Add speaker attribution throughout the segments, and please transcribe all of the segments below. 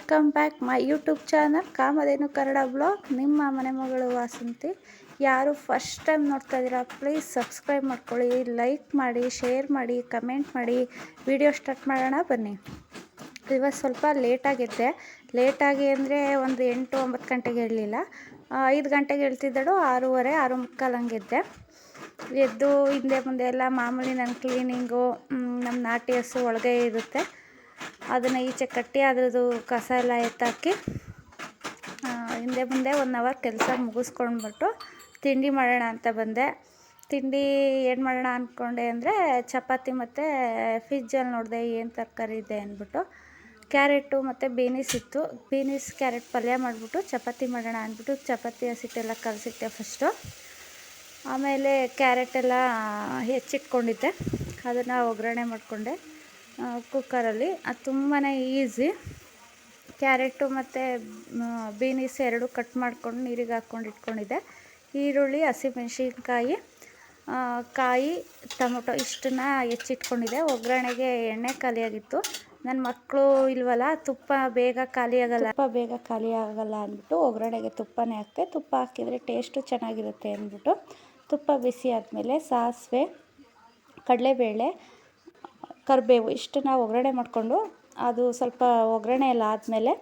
Speaker 1: Welcome back my YouTube channel Kamadhenu Kannada blog ನಿಮ್ಮ ಮನೆ ಮಗಳು ವಾಸಂತಿ ಯಾರು ಫಸ್ಟ್ ಟೈಮ್ ನೋಡ್ತಾ ಇದ್ದೀರಾ ಪ್ಲೀಸ್ ಸಬ್ಸ್ಕ್ರೈಬ್ ಮಾಡ್ಕೊಳ್ಳಿ ಲೈಕ್ ಮಾಡಿ ಶೇರ್ ಮಾಡಿ ಕಮೆಂಟ್ ಮಾಡಿ. ವಿಡಿಯೋ ಸ್ಟಾರ್ಟ್ ಮಾಡೋಣ, ಬನ್ನಿ. ಇವತ್ತು ಸ್ವಲ್ಪ ಲೇಟಾಗಿದ್ದೆ ಲೇಟಾಗಿ ಅಂದರೆ ಒಂದು ಎಂಟು ಒಂಬತ್ತು ಗಂಟೆಗೆ ಹೇಳಲಿಲ್ಲ ಐದು ಗಂಟೆಗೆ ಹೇಳ್ತಿದ್ದಳು ಆರೂವರೆ, ಆರು ಮುಕ್ಕಾಲು ಹಂಗಿದ್ದೆ. ಎದ್ದು ಹಿಂದೆ ಮುಂದೆ ಎಲ್ಲ ಮಾಮೂಲಿ ನನ್ನ ಕ್ಲೀನಿಂಗು ನಮ್ಮ ನಾಟಿ ಹಸು ಒಳಗೆ ಇರುತ್ತೆ. ಅದನ್ನು ಈಚೆ ಕಟ್ಟಿ ಅದರದ್ದು ಕಸ ಎಲ್ಲ ಎತ್ತಾಕಿ ಹಿಂದೆ ಮುಂದೆ ಒನ್ ಅವರ್ ಕೆಲಸ ಮುಗಿಸ್ಕೊಂಡ್ಬಿಟ್ಟು ತಿಂಡಿ ಮಾಡೋಣ ಅಂತ ಬಂದೆ. ತಿಂಡಿ ಏನು ಮಾಡೋಣ ಅಂದ್ಕೊಂಡೆ ಅಂದರೆ ಚಪಾತಿ ಮತ್ತು ಫ್ರಿಜ್ಜಲ್ಲಿ ನೋಡಿದೆ ಏನು ತರಕಾರಿ ಇದೆ ಅಂದ್ಬಿಟ್ಟು ಕ್ಯಾರೆಟು ಮತ್ತು ಬೀನಿಸ್ ಇತ್ತು. ಬೀನಿಸ್, ಕ್ಯಾರೆಟ್ ಪಲ್ಯ ಮಾಡಿಬಿಟ್ಟು ಚಪಾತಿ ಮಾಡೋಣ ಅಂದ್ಬಿಟ್ಟು ಚಪಾತಿ ಹಸಿಟ್ಟೆಲ್ಲ ಕಲಸಿಟ್ಟೆ ಫಸ್ಟು ಆಮೇಲೆ ಕ್ಯಾರೆಟೆಲ್ಲ ಹೆಚ್ಚಿಟ್ಕೊಂಡಿದ್ದೆ. ಅದನ್ನು ಒಗ್ಗರಣೆ ಮಾಡಿಕೊಂಡೆ. ಕುಕ್ಕರಲ್ಲಿ ಅದು ತುಂಬಾ ಈಸಿ ಕ್ಯಾರೆಟು ಮತ್ತು ಬೀನೀಸ್ ಎರಡು ಕಟ್ ಮಾಡ್ಕೊಂಡು ನೀರಿಗೆ ಹಾಕ್ಕೊಂಡು ಇಟ್ಕೊಂಡಿದ್ದೆ. ಈರುಳ್ಳಿ, ಹಸಿಮೆಣ್ಸಿನ್ಕಾಯಿ ಕಾಯಿ, ಟೊಮೊಟೊ ಇಷ್ಟನ್ನ ಹೆಚ್ಚಿಟ್ಕೊಂಡಿದ್ದೆ. ಒಗ್ಗರಣೆಗೆ ಎಣ್ಣೆ ಖಾಲಿಯಾಗಿತ್ತು. ನನ್ನ ಮಕ್ಕಳು ಇಲ್ವಲ್ಲ, ತುಪ್ಪ ಬೇಗ ಖಾಲಿಯಾಗಲ್ಲ. ತುಪ್ಪ ಬೇಗ ಖಾಲಿ ಅಂದ್ಬಿಟ್ಟು ಒಗ್ಗರಣೆಗೆ ತುಪ್ಪನೇ ಹಾಕ್ತೆ ತುಪ್ಪ ಹಾಕಿದರೆ ಟೇಸ್ಟು ಚೆನ್ನಾಗಿರುತ್ತೆ ಅಂದ್ಬಿಟ್ಟು ತುಪ್ಪ ಬಿಸಿ ಆದಮೇಲೆ ಸಾಸಿವೆ, ಕಡಲೆಬೇಳೆ ಕರಿಬೇವು ಇಷ್ಟನ್ನ ಒಗ್ಗರಣೆ ಮಾಡಿಕೊಂಡು ಅದು ಸ್ವಲ್ಪ ಒಗ್ಗರಣೆ ಎಲ್ಲ ಆದಮೇಲೆ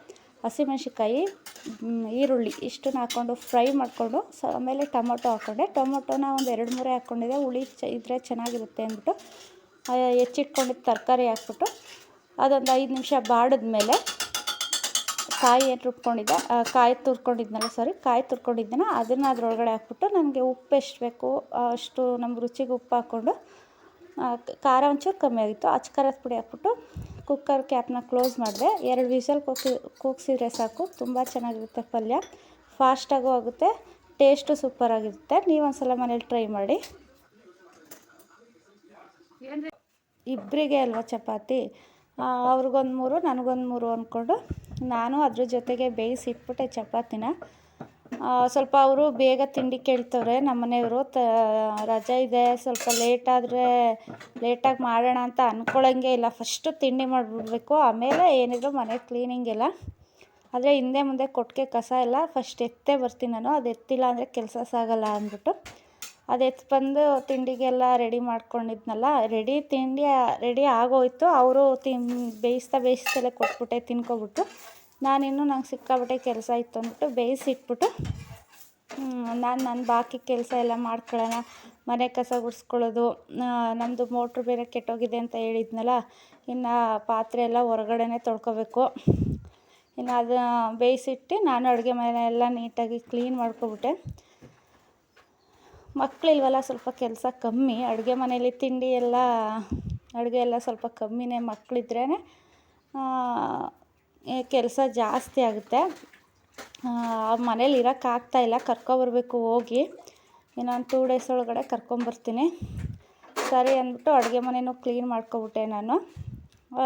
Speaker 1: ಹಸಿಮೆಣ್ಸಿನ್ಕಾಯಿ ಈರುಳ್ಳಿ ಇಷ್ಟನ್ನ ಹಾಕ್ಕೊಂಡು ಫ್ರೈ ಮಾಡಿಕೊಂಡು ಸ, ಆಮೇಲೆ ಟೊಮೊಟೊ ಹಾಕ್ಕೊಂಡೆ ಟೊಮೊಟೊನ ಒಂದು ಎರಡು ಮೂರೇ ಹಾಕ್ಕೊಂಡಿದ್ದೆ ಹುಳಿ ಚ ಇದ್ದರೆ ಚೆನ್ನಾಗಿರುತ್ತೆ ಅಂದ್ಬಿಟ್ಟು ಹೆಚ್ಚಿಟ್ಕೊಂಡಿದ್ದು ತರಕಾರಿ ಹಾಕ್ಬಿಟ್ಟು ಅದೊಂದು ಐದು ನಿಮಿಷ ಬಾಡಿದ್ಮೇಲೆ ಕಾಯಿ ಏನು ರುಬ್ಕೊಂಡಿದ್ದೆ ಕಾಯಿ ತುರ್ಕೊಂಡಿದ್ನಲ್ಲ ಸಾರಿ ಕಾಯಿ ತುರ್ಕೊಂಡಿದ್ದೆನ ಅದನ್ನು ಅದರೊಳಗಡೆ ಹಾಕ್ಬಿಟ್ಟು ನನಗೆ ಉಪ್ಪು ಎಷ್ಟು ಬೇಕು ಅಷ್ಟು ನಮ್ಮ ರುಚಿಗೆ ಉಪ್ಪು ಹಾಕ್ಕೊಂಡು ಖಾರ ಒಂಚೂರು ಕಮ್ಮಿ ಆಗಿತ್ತು. ಅಚ್ಚ ಖಾರದ ಪುಡಿ ಹಾಕ್ಬಿಟ್ಟು ಕುಕ್ಕರ್ ಕ್ಯಾಪ್ನ ಕ್ಲೋಸ್ ಮಾಡಿದೆ. ಎರಡು ವಿಸಲ್ ಕೂಗಿ ಕೂಗಿಸಿದ್ರೆ ಸಾಕು. ತುಂಬ ಚೆನ್ನಾಗಿರುತ್ತೆ ಪಲ್ಯ. ಫಾಸ್ಟಾಗೂ ಆಗುತ್ತೆ. ಟೇಸ್ಟು ಸೂಪರಾಗಿರುತ್ತೆ ನೀವು ಒಂದ್ಸಲ ಮನೇಲಿ ಟ್ರೈ ಮಾಡಿ. ಇಬ್ಬರಿಗೆ ಅಲ್ವಾ ಚಪಾತಿ? ಅವ್ರಿಗೊಂದು ಮೂರು, ನನಗೊಂದು ಮೂರು ಅಂದ್ಕೊಂಡು ನಾನು ಅದ್ರ ಜೊತೆಗೆ ಬೇಯಿಸಿಟ್ಬಿಟ್ಟೆ ಚಪಾತಿನ. ಸ್ವಲ್ಪ ಅವರು ಬೇಗ ತಿಂಡಿ ಕೇಳ್ತವ್ರೆ, ನಮ್ಮ ಮನೆಯವರು. ತ, ರಜೆ ಇದೆ, ಸ್ವಲ್ಪ ಲೇಟಾದರೆ ಲೇಟಾಗಿ ಮಾಡೋಣ ಅಂತ ಅಂದ್ಕೊಳ್ಳೋಂಗೆ ಇಲ್ಲ. ಫಸ್ಟು ತಿಂಡಿ ಮಾಡಿಬಿಡ್ಬೇಕು, ಆಮೇಲೆ ಏನಿದ್ರು ಮನೆ ಕ್ಲೀನಿಂಗ್ ಇಲ್ಲ ಆದರೆ ಹಿಂದೆ ಮುಂದೆ ಕೊಟ್ಟಿಗೆ ಕಸ ಎಲ್ಲ ಫಸ್ಟ್ ಎತ್ತೇ ಬರ್ತೀನಿ ನಾನು. ಅದು ಎತ್ತಿಲ್ಲ ಅಂದರೆ ಕೆಲಸ ಸಾಗಲ್ಲ ಅಂದ್ಬಿಟ್ಟು. ಅದು ಎತ್ತು ಬಂದು ತಿಂಡಿಗೆಲ್ಲ ರೆಡಿ ಮಾಡ್ಕೊಂಡಿದ್ನಲ್ಲ ರೆಡಿ ತಿಂಡಿ ರೆಡಿ ಆಗೋಯ್ತು. ಅವರು ತಿನ್, ಬೇಯಿಸ್ತಾ ಬೇಯಿಸ್ತಲೇ ಕೊಟ್ಬಿಟ್ಟೆ ತಿನ್ಕೊಬಿಟ್ಟು ನಾನಿನ್ನೂ ನಂಗೆ ಸಿಕ್ಕಾಬಿಟ್ಟೆ ಕೆಲಸ ಇತ್ತು ಅಂದ್ಬಿಟ್ಟು ಬೇಯಿಸಿಟ್ಬಿಟ್ಟು ನಾನು ನನ್ನ ಬಾಕಿ ಕೆಲಸ ಎಲ್ಲ ಮಾಡ್ಕೊಳ್ಳೋಣ, ಮನೆ ಕಸ ಗುಡಿಸ್ಕೊಳ್ಳೋದು ನಮ್ಮದು ಮೋಟ್ರ್ ಬೇರೆ ಕೆಟ್ಟೋಗಿದೆ ಅಂತ ಹೇಳಿದ್ನಲ್ಲ, ಇನ್ನು ಪಾತ್ರೆ ಎಲ್ಲ ಹೊರಗಡೆನೇ ತೊಳ್ಕೊಬೇಕು. ಇನ್ನು ಅದು ಬೇಯಿಸಿಟ್ಟು ನಾನು ಅಡುಗೆ ಮನೆ ಎಲ್ಲ ನೀಟಾಗಿ ಕ್ಲೀನ್ ಮಾಡ್ಕೊಬಿಟ್ಟೆ. ಮಕ್ಕಳಿಲ್ವಲ್ಲ ಸ್ವಲ್ಪ ಕೆಲಸ ಕಮ್ಮಿ, ಅಡುಗೆ ಮನೇಲಿ ತಿಂಡಿ ಎಲ್ಲ, ಅಡುಗೆ ಎಲ್ಲ ಸ್ವಲ್ಪ ಕಮ್ಮಿನೇ ಮಕ್ಕಳಿದ್ರೇ ಕೆಲಸ ಜಾಸ್ತಿ ಆಗುತ್ತೆ. ಮನೇಲಿ ಇರೋಕ್ಕಾಗ್ತಾ ಇಲ್ಲ. ಕರ್ಕೊಬರ್ಬೇಕು ಹೋಗಿ. ಇನ್ನೊಂದು ಟೂ ಡೇಸ್ ಒಳಗಡೆ ಕರ್ಕೊಂಬರ್ತೀನಿ. ಸರಿ ಅಂದ್ಬಿಟ್ಟು ಅಡುಗೆ ಮನೆಯೂ ಕ್ಲೀನ್ ಮಾಡ್ಕೊಬಿಟ್ಟೆ ನಾನು.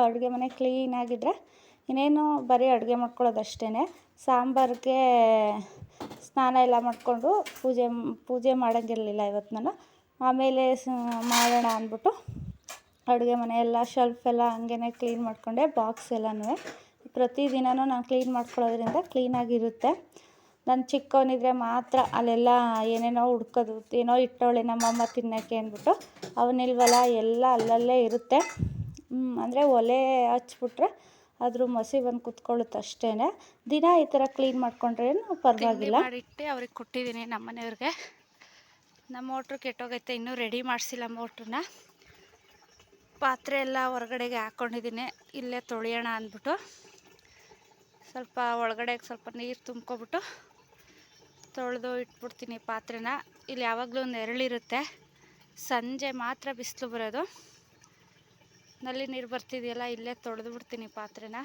Speaker 1: ಅಡುಗೆ ಮನೆ ಕ್ಲೀನಾಗಿದ್ದರೆ ಇನ್ನೇನು ಬರೀ ಅಡುಗೆ ಮಾಡ್ಕೊಳ್ಳೋದು ಅಷ್ಟೇ ಸಾಂಬಾರಿಗೆ ಸ್ನಾನ ಎಲ್ಲ ಮಾಡಿಕೊಂಡು ಪೂಜೆ ಪೂಜೆ ಮಾಡೋಂಗಿರಲಿಲ್ಲ ಇವತ್ತು ನಾನು. ಆಮೇಲೆ ಮಾಡೋಣ ಅಂದ್ಬಿಟ್ಟು ಅಡುಗೆ ಮನೆ ಎಲ್ಲ ಶೆಲ್ಫ್ ಎಲ್ಲ ಹಂಗೇ ಕ್ಲೀನ್ ಮಾಡಿಕೊಂಡೆ ಬಾಕ್ಸ್ ಎಲ್ಲನೂ ಪ್ರತಿದಿನವೂ ನಾನು ಕ್ಲೀನ್ ಮಾಡ್ಕೊಳ್ಳೋದ್ರಿಂದ ಕ್ಲೀನಾಗಿರುತ್ತೆ ನಾನು ಚಿಕ್ಕವನಿದ್ರೆ ಮಾತ್ರ ಅಲ್ಲೆಲ್ಲ ಏನೇನೋ ಹುಡ್ಕೋದು, ಏನೋ ಇಟ್ಟವಳೆ ನಮ್ಮಮ್ಮ ತಿನ್ನೋಕ್ಕೆ ಅಂದ್ಬಿಟ್ಟು ಅವನಿಲ್ವಲ್ಲ ಎಲ್ಲ ಅಲ್ಲಲ್ಲೇ ಇರುತ್ತೆ. ಅಂದರೆ ಒಲೆ ಹಚ್ಬಿಟ್ರೆ ಅದ್ರ ಮಸಿ ಬಂದು ಕುತ್ಕೊಳ್ಳುತ್ತೆ ಅಷ್ಟೇ ದಿನ ಈ ಥರ ಕ್ಲೀನ್ ಮಾಡ್ಕೊಂಡ್ರೇನು ಪರವಾಗಿಲ್ಲ. ಮಾಡಿಟ್ಟು ಅವ್ರಿಗೆ ಕೊಟ್ಟಿದ್ದೀನಿ ನಮ್ಮ ಮನೆಯವ್ರಿಗೆ. ನಮ್ಮ ಮೋಟ್ರು ಕೆಟ್ಟೋಗೈತೆ, ಇನ್ನೂ ರೆಡಿ ಮಾಡಿಸಿಲ್ಲ ಮೋಟ್ರನ್ನ. ಪಾತ್ರೆ ಎಲ್ಲ ಹೊರಗಡೆಗೆ ಹಾಕ್ಕೊಂಡಿದ್ದೀನಿ ಇಲ್ಲೇ ತೊಳೆಯೋಣ ಅಂದ್ಬಿಟ್ಟು. ಸ್ವಲ್ಪ ಒಳಗಡೆ ಸ್ವಲ್ಪ ನೀರು ತುಂಬ್ಕೊಬಿಟ್ಟು ತೊಳೆದು ಇಟ್ಬಿಡ್ತೀನಿ ಪಾತ್ರೆನ. ಇಲ್ಲಿ ಯಾವಾಗಲೂ ಒಂದು ನೆರಳಿರುತ್ತೆ ಸಂಜೆ ಮಾತ್ರ ಬಿಸಿಲು ಬರೋದು. ನಲ್ಲಿ ನೀರು ಬರ್ತಿದೆಯಲ್ಲ, ಇಲ್ಲೇ ತೊಳೆದು ಬಿಡ್ತೀನಿ ಪಾತ್ರೆನ.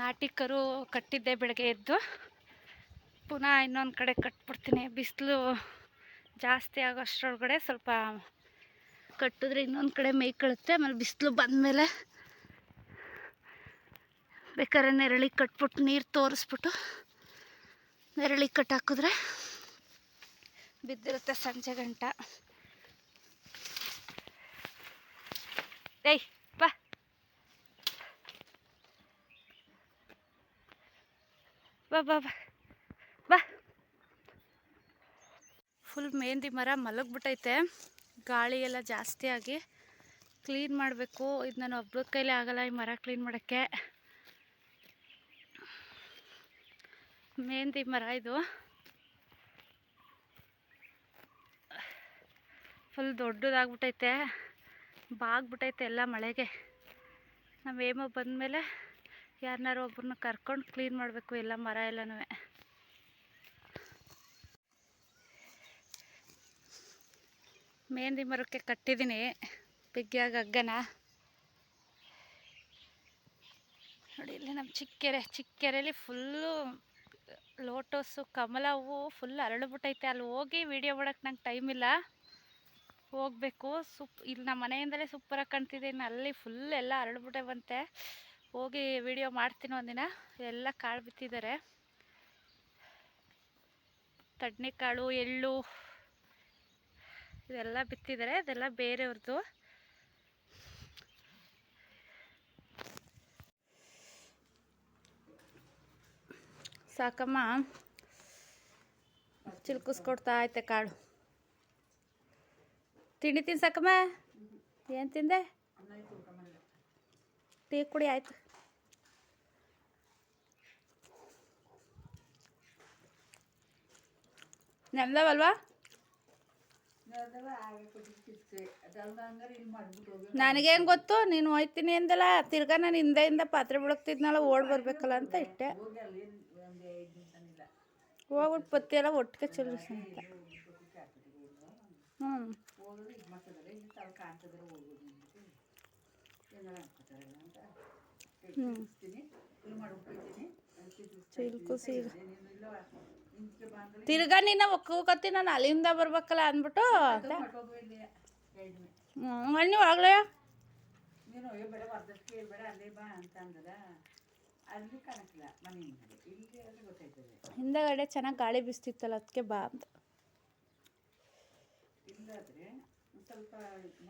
Speaker 1: ನಾಟಿ ಕರು ಕಟ್ಟಿದ್ದೆ ಬೆಳಗ್ಗೆ ಎದ್ದು. ಪುನಃ ಇನ್ನೊಂದು ಕಡೆ ಕಟ್ಬಿಡ್ತೀನಿ. ಬಿಸಿಲು ಜಾಸ್ತಿ ಆಗೋ ಅಷ್ಟರೊಳಗಡೆ ಸ್ವಲ್ಪ ಕಟ್ಟಿದ್ರೆ ಇನ್ನೊಂದು ಕಡೆ ಮೇಯ್ಕೊಳ್ಳುತ್ತೆ ಆಮೇಲೆ ಬಿಸಿಲು ಬಂದಮೇಲೆ ಬೇಕಾದ್ರೆ ನೆರಳಿ ಕಟ್ಬಿಟ್ಟು ನೀರು ತೋರಿಸ್ಬಿಟ್ಟು ನೆರಳಿ ಕಟ್ ಹಾಕಿದ್ರೆ ಬಿದ್ದಿರುತ್ತೆ ಸಂಜೆ ಗಂಟ. ಏಯ್ ಬಾ. ಬಾ ಬಾ ಬಾ. ಫುಲ್ ಮೆಹಂದಿ ಮರ ಮಲಗ್ಬಿಟ್ಟೈತೆ. ಗಾಳಿ ಎಲ್ಲ ಜಾಸ್ತಿ ಆಗಿ ಕ್ಲೀನ್ ಮಾಡಬೇಕು. ಇದು ನಾನು ಒಬ್ಬರ ಕೈಲೇ ಆಗಲ್ಲ ಈ ಮರ ಕ್ಲೀನ್ ಮಾಡೋಕ್ಕೆ. ಮೆಹಂದಿ ಮರ ಇದು ಫುಲ್ ದೊಡ್ಡದಾಗ್ಬಿಟ್ಟೈತೆ ಬಾಗ್ಬಿಟ್ಟೈತೆ ಎಲ್ಲ ಮಳೆಗೆ ನಮ್ಮ ಏಮೋ ಬಂದಮೇಲೆ ಯಾರನ್ನಾರು ಒಬ್ಬರನ್ನ ಕರ್ಕೊಂಡು ಕ್ಲೀನ್ ಮಾಡಬೇಕು ಎಲ್ಲ ಮರ ಎಲ್ಲನೂ ಮೆಹಂದಿ ಮರಕ್ಕೆ ಕಟ್ಟಿದ್ದೀನಿ ಬಿಗ್ಗಿಯಾಗ ಹಗ್ಗನ ನೋಡಿ ಇಲ್ಲಿ ನಮ್ಮ ಚಿಕ್ಕೆರೆ ಚಿಕ್ಕೆರೆಯಲ್ಲಿ ಫುಲ್ಲು ಲೋಟಸ್ಸು, ಕಮಲ ಹೂವು ಫುಲ್ ಅರಳಿಬಿಟ್ಟೈತೆ. ಅಲ್ಲಿ ಹೋಗಿ ವಿಡಿಯೋ ಮಾಡೋಕ್ಕೆ ನಂಗೆ ಟೈಮ್ ಇಲ್ಲ. ಹೋಗಬೇಕು. ಸುಪ್, ಇಲ್ಲಿ ನಮ್ಮ ಮನೆಯಿಂದಲೇ ಸೂಪರಾಗಿ ಕಾಣ್ತಿದೆ. ಇನ್ನು ಅಲ್ಲಿ ಫುಲ್ ಎಲ್ಲ ಅರಳಿಬಿಟ್ಟೆ ಬಂತೆ ಹೋಗಿ ವಿಡಿಯೋ ಮಾಡ್ತೀನಿ ಒಂದಿನ. ಎಲ್ಲ ಕಾಳು ಬಿತ್ತಿದ್ದಾರೆ. ತಡ್ನೆಕಾಳು ಎಳ್ಳು, ಇದೆಲ್ಲ ಬಿತ್ತಿದ್ದಾರೆ. ಇದೆಲ್ಲ ಬೇರೆಯವ್ರದ್ದು ಸಾಕಮ್ಮ. ಚಿಲ್ಕಿಸ್ಕೊಡ್ತಾ ಐತೆ ಕಾಳು. ತಿಂಡಿ ತಿನ್ ಸಾಕಮ್ಮ? ಏನು ತಿಂದೆ? ಟೀ ಕುಡಿ ಆಯ್ತು. ನೆಂದವಲ್ವಾ ನನಗೇನು ಗೊತ್ತು, ನೀನು ಹೋಯ್ತೀನಿ ಅಂದಲ್ಲ, ತಿರ್ಗಾ ನಾನು ಹಿಂದೆಯಿಂದ ಪಾತ್ರೆ ಬೆಳಗ್ತಿದ್ನಲ್ಲ ಓಡ್ ಬರ್ಬೇಕಲ್ಲ ಅಂತ ಇಟ್ಟೆ. ಹೋಗ್ಬಿಟ್ಟು ಪತ್ತಿ ಎಲ್ಲ ಒಟ್ಟಿಗೆ ಚೆಲ್ಲಿಸ ಅಂತ ಹ್ಞೂ ಹ್ಞೂ ಚಿಲ್ಕು ಸೀಲ್ ತಿರ್ಗಾ ನಿನ್ನ ಒಕ್ಕೂಕತ್ತಿ ನಾನು ಅಲ್ಲಿಂದ ಬರ್ಬೇಕಲ್ಲ ಅಂದ್ಬಿಟ್ಟು ಹ್ಞೂ ನೀವು ಆಗ್ಲೇ
Speaker 2: ಅಲ್ಲೇ ಮನೆ ಇಲ್ಲಿ ಗೊತ್ತಾಯ್ತದೆ.
Speaker 1: ಹಿಂದಗಡೆ ಚೆನ್ನಾಗಿ ಗಾಳಿ ಬೀಸ್ತಿತ್ತಲ್ಲ ಅದಕ್ಕೆ ಬಾ ಅಂತ.
Speaker 2: ಇಲ್ಲಾದ್ರೆ ಸ್ವಲ್ಪ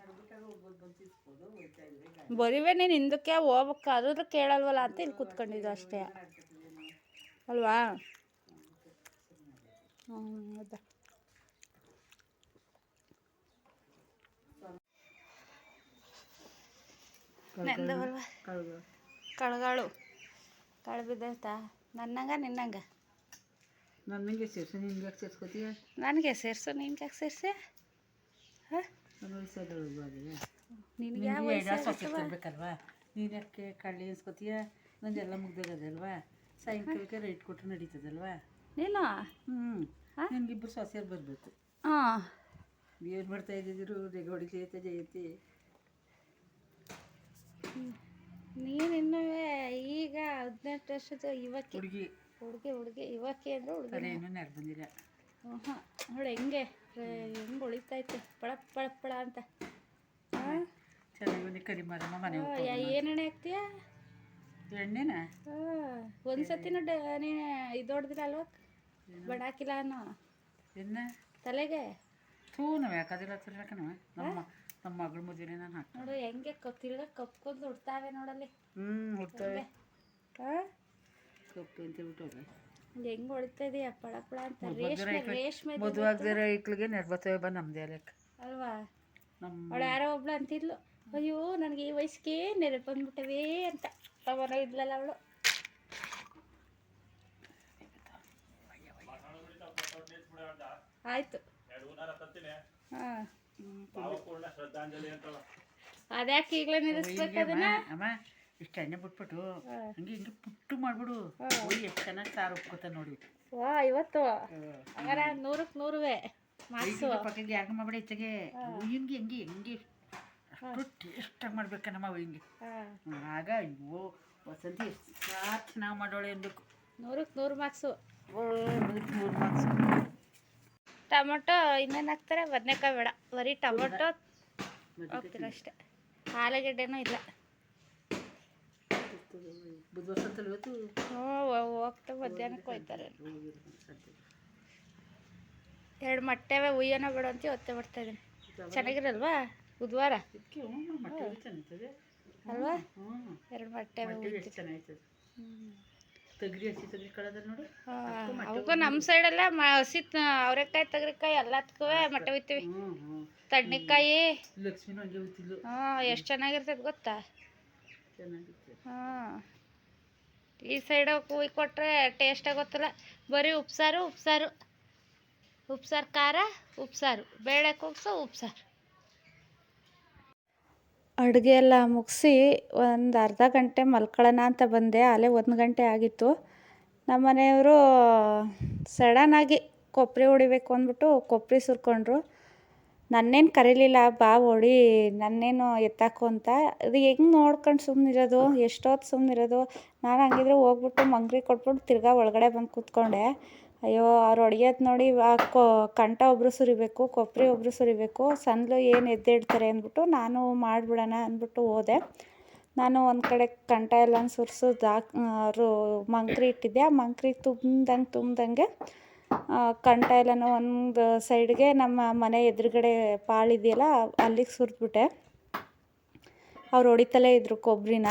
Speaker 2: ಹೋಗ್ತಾ ಇದ್ರೆ ಗಾಡಿ
Speaker 1: ಬರೀವೇ ನೀನು ಹಿಂದಕ್ಕೆ ಹೋಗ್ಬೇಕು ಅದ್ರ ಕೇಳಲ್ವಲ್ಲ ಅಂತ ಇಲ್ಲಿ ಕುತ್ಕೊಂಡಿದ್ದು ಅಷ್ಟೇ. ಅಲ್ವಾ? ಹ್ಞೂ ಹೌದಾ. ಕಳ್ಗಾಳು. ಕಳು ಬಿದ್ದೈತಾ ನನ್ನಂಗ? ನಿನ್ನಂಗ
Speaker 2: ನನಗೆ ಸೇರ್ಸು ನಿನ್ಗೆ ಯಾಕೆ ಸೇರ್ಸ್ಕೊತೀಯ?
Speaker 1: ನನಗೆ ಸೇರಿಸು ನಿನ್ಗೆ ಯಾಕೆ ಸೇರ್ಸೆ? ನಿನಗೆ ಯಾವ
Speaker 2: ನಿನ್ಗೆ ಎರಡು
Speaker 1: ವಯಸ್ಸು
Speaker 2: ಸೊಸೆ ತಿರ್ಬೇಕಲ್ವಾ ನೀನು ಯಾಕೆ ಕಳ್ಳಿ ಅನ್ಸ್ಕೊತೀಯ? ನಂದೆಲ್ಲ ಮುಗ್ದೋಗದಲ್ವಾ? ಸಾಯಂಕಾಲಕ್ಕೆ ರೈಟ್ ಕೊಟ್ಟು ನಡೀತದಲ್ವಾ?
Speaker 1: ನೀನು?
Speaker 2: ಹ್ಞೂ
Speaker 1: ಹಾ?
Speaker 2: ಇಬ್ಬರು ಸೊಸೆಯರು ಬರಬೇಕು.
Speaker 1: ಹಾಂ.
Speaker 2: ಏನು ಮಾಡ್ತಾ ಇದ್ದಿದ್ರು? ರೆಗ ಹೊಡಿತೈತೆ ಜಯತಿ.
Speaker 1: ನೀನು ಇನ್ನೂ ಈಗ ಹದಿನೆಂಟು ವರ್ಷದ ಯುವಕಿ.
Speaker 2: ಹುಡುಗಿ.
Speaker 1: ಹುಡುಗಿ ಹುಡುಗಿ ಯುವಕಿ ಅಂದ್ರೆ ಹುಡುಗಿ.
Speaker 2: ಬಂದಿಲ್ಲ
Speaker 1: ಹಾಂ ನೋಡಿ ಹೆಂಗೆ ಹೆಂಗೆ ಉಳಿತೈತೆ. ಪಳ ಪಳ ಪಳ ಅಂತ. ಹಾಂ
Speaker 2: ಚೆನ್ನಾಗಿ ಒಂದು ಕರಿ ಮಾರಮ್ಮ ಮನೆ
Speaker 1: ಏನು ಎಣ್ಣೆ ಹಾಕ್ತೀಯ?
Speaker 2: ಎಣ್ಣೆನ?
Speaker 1: ಹಾಂ ಒಂದು ಸತಿನೂ ಡ ನೀನು ಇದು ಹೊಡೆದಿಲ್ಲ ಅಲ್ವಾ? ಬಡ ಹಾಕಿಲ್ಲ ಅನ್ನೋ.
Speaker 2: ಎನ್ನ
Speaker 1: ತಲೆಗೆ?
Speaker 2: ಥೂ ನಾವು ಯಾಕಾದಿಲ್ಲ ನಮ್ಮ ನಮ್ಮ ಮಗಳ ಮದುವೆ ನಾನು ಹಾಕಿ
Speaker 1: ನೋಡು ಹೆಂಗೆ ತಿರ್ಗ ಕಪ್ಕೊಂಡು ಉಡ್ತಾವೆ ನೋಡಲ್ಲಿ.
Speaker 2: ಹ್ಞೂ ಹುಡ್ತವೆ.
Speaker 1: ಹಾಂ
Speaker 2: ಕಪ್ಪು ಅಂತ ಹೇಳ್ಬಿಟ್ಟು
Speaker 1: ಹೆಂಗೆ ಹೊಡಿತಾ ಇದೆಯಾ ಪಳ ಪಳ ಅಂತ ರೇಷ್ಮೆ ರೇಷ್ಮೆ
Speaker 2: ಮದುವಾಗ್ದಿರೋ ಇಟ್ಲಿಗೆ ಐಕ್ಳಿಗೆ ನೆರ್ಬತ್ತವೆ ಬಾ ನಮ್ಮದೇ ಲೆಕ್ಕ
Speaker 1: ಅಲ್ವಾ?
Speaker 2: ನಮ್ಮ
Speaker 1: ಅವಳು ಯಾರೋ ಒಬ್ಳು ಅಂತಿದ್ಲು. ಅಯ್ಯೋ ನನಗೆ ಈ ವಯಸ್ಸಿಗೆ ನೆರೆ ಬಂದ್ಬಿಟ್ಟವೇ ಅಂತ. ಅವನ ಇದ್ಲಲ್ಲ ಅವಳು. ಆಯ್ತು. ಹಾಂ. ಅದ್ಯಾಕೆ ಈಗಲೇ ನಿಲ್ಲಿಸ್ಬೇಕು ಅದನ್ನ?
Speaker 2: ಅಮ್ಮ ಇಷ್ಟು ಎಣ್ಣೆ ಬಿಟ್ಬಿಟ್ಟು ಹಂಗೆ ಹಿಂಗೆ ಪುಟ್ಟು ಮಾಡ್ಬಿಡು. ಹೋಗಿ ಎಷ್ಟು ಚೆನ್ನಾಗಿ ಸಾರು ಉಪ್ಕೋತ ನೋಡಿ.
Speaker 1: ವಾ ಇವತ್ತು. ಹಂಗಾರೆ ನೂರಕ್ಕೆ ನೂರುವೆ ಮಾಸು
Speaker 2: ಪಕ್ಕಕ್ಕೆ ಯಾಕೆ ಮಾಡ್ಬೇಡ ಹೆಚ್ಚಿಗೆ ಹಿಂಗೆ ಹೆಂಗೆ. ಹೆಂಗೆ ಅಷ್ಟು ಟೇಸ್ಟಾಗಿ ಮಾಡ್ಬೇಕನ್ನಮ್ಮ ಹಿಂಗೆ
Speaker 1: ಹಾಂ.
Speaker 2: ಹ್ಮ್, ಆಗ ಅಯ್ಯೋ ವಸಂತಿ ಎಷ್ಟು ಚೆನ್ನಾಗಿ ಮಾಡೋಳೆ ಅನ್ಬೇಕು
Speaker 1: ನೂರಕ್ಕೆ ನೂರು ಮಾರ್ಕ್ಸು
Speaker 2: ನೂರಕ್ಕೆ ನೂರು ಮೂರು ಮಾರ್ಕ್ಸ್
Speaker 1: ಟೊಮೊಟೊ ಇನ್ನೇನು ಹಾಕ್ತಾರೆ? ಬದನೆಕಾಯಿ ಬೇಡ. ಬರೀ ಟೊಮೊಟೊ ಹೋಗ್ತೀರ ಅಷ್ಟೇ. ಆಲೂಗಡ್ಡೆನೂ ಇಲ್ಲ. ಹ್ಞೂ ಹೋಗ್ತಾ ಮಧ್ಯಾಹ್ನಕ್ಕೆ ಹೋಯ್ತಾರೆ. ಎರಡು ಮೊಟ್ಟೆವೆ ಉಯ್ಯೋನ ಬೇಡ ಅಂತ ಒತ್ತೆ ಬರ್ತಾ ಇದ್ದೀನಿ. ಚೆನ್ನಾಗಿರಲ್ವಾ? ಬುಧವಾರ?
Speaker 2: ಮಟ್ಟೆ
Speaker 1: ಅಲ್ವಾ? ಎರಡು ಮೊಟ್ಟೆವೆ
Speaker 2: ಮಟ್ಟೆ
Speaker 1: ಹ್ಞೂ
Speaker 2: ತಗರಿ ಹಸಿ ತಗರಿ ಕಳದ ನೋಡು.
Speaker 1: ಅವಕ್ಕೂ ನಮ್ಮ ಸೈಡೆಲ್ಲ ಹಸಿ ಅವರೆಕಾಯಿ ತಗರಿಕಾಯಿ ಎಲ್ಲದಕ್ಕೂ ಮೊಟ್ಟೆ
Speaker 2: ಹ್ಞೂ
Speaker 1: ತಣ್ಣಕಾಯಿ
Speaker 2: ಲಕ್ಷ್ಮಿನೂ ಹಂಗೆ ಹೋಯ್ತಿದ್ಲು.
Speaker 1: ಹಾಂ ಎಷ್ಟು ಚೆನ್ನಾಗಿರ್ತೈತೆ ಗೊತ್ತಾ? ಹಾಂ. ಈ ಸೈಡ್ ಕುಯ್ ಕೊಟ್ಟರೆ ಟೇಸ್ಟಾಗಿ ಗೊತ್ತಲ್ಲ ಬರೀ ಉಪ್ಸಾರು ಉಪ್ಸಾರು. ಉಪ್ಸಾರು ಖಾರ ಉಪ್ಸಾರು. ಬೇಳೆ ಕೂಗ್ಸು ಉಪ್ಸಾರು. ಅಡುಗೆ ಎಲ್ಲ ಮುಗಿಸಿ ಒಂದು ಅರ್ಧ ಗಂಟೆ ಮಲ್ಕೊಳ್ಳೋಣ ಅಂತ ಬಂದೆ. ಅಲ್ಲೇ ಒಂದು ಗಂಟೆ ಆಗಿತ್ತು. ನಮ್ಮ ಮನೆಯವರು ಸಡನ್ನಾಗಿ ಕೊಬ್ಬರಿ ಹೊಡಿಬೇಕು ಅಂದ್ಬಿಟ್ಟು ಕೊಬ್ಬರಿ ಸುರ್ಕೊಂಡ್ರು. ನನ್ನೇನು ಕರೀಲಿಲ್ಲ, ಬಾ ಹೊಡಿ, ನನ್ನೇನು ಎತ್ತಾಕು ಅಂತ. ಅದು ಹೆಂಗೆ ನೋಡ್ಕೊಂಡು ಸುಮ್ಮನಿರೋದು ಎಷ್ಟೊತ್ತು ಸುಮ್ಮನಿರೋದು ನಾನು ಹಂಗಿದ್ರೆ ಹೋಗ್ಬಿಟ್ಟು ಮಂಗ್ರಿ ಕೊಟ್ಬಿಟ್ಟು ತಿರ್ಗಾ ಒಳಗಡೆ ಬಂದು ಕೂತ್ಕೊಂಡೆ. ಅಯ್ಯೋ, ಅವ್ರು ಹೊಡಿಯೋದ್ ನೋಡಿ ಕೊ, ಕಂಠ ಒಬ್ಬರು ಸುರಿಬೇಕು ಕೊಬ್ಬರಿ ಒಬ್ಬರು ಸುರಿಬೇಕು, ಸಂದ್ಲು ಏನು ಎದ್ದೇಳ್ತಾರೆ ಅಂದ್ಬಿಟ್ಟು ನಾನು ಮಾಡಿಬಿಡೋಣ ಅಂದ್ಬಿಟ್ಟು ಹೋದೆ. ನಾನು ಒಂದು ಕಡೆ ಕಂಠ ಎಲ್ಲ ಸುರಿಸೋದು ಅವರು ಮಂಕ್ರಿ ಇಟ್ಟಿದ್ದೆ. ಆ ಮಂಕ್ರಿ ತುಂಬ್ದಂಗೆ ತುಂಬ್ದಂಗೆ ಕಂಠ ಎಲ್ಲನೂ ಒಂದು ಸೈಡ್ಗೆ ನಮ್ಮ ಮನೆ ಎದುರುಗಡೆ ಪಾಳಿದೆಯಲ್ಲ, ಅಲ್ಲಿಗೆ ಸುರಿದ್ಬಿಟ್ಟೆ. ಅವ್ರು ಹೊಡಿತಲೇ ಇದ್ರು ಕೊಬ್ಬರಿನ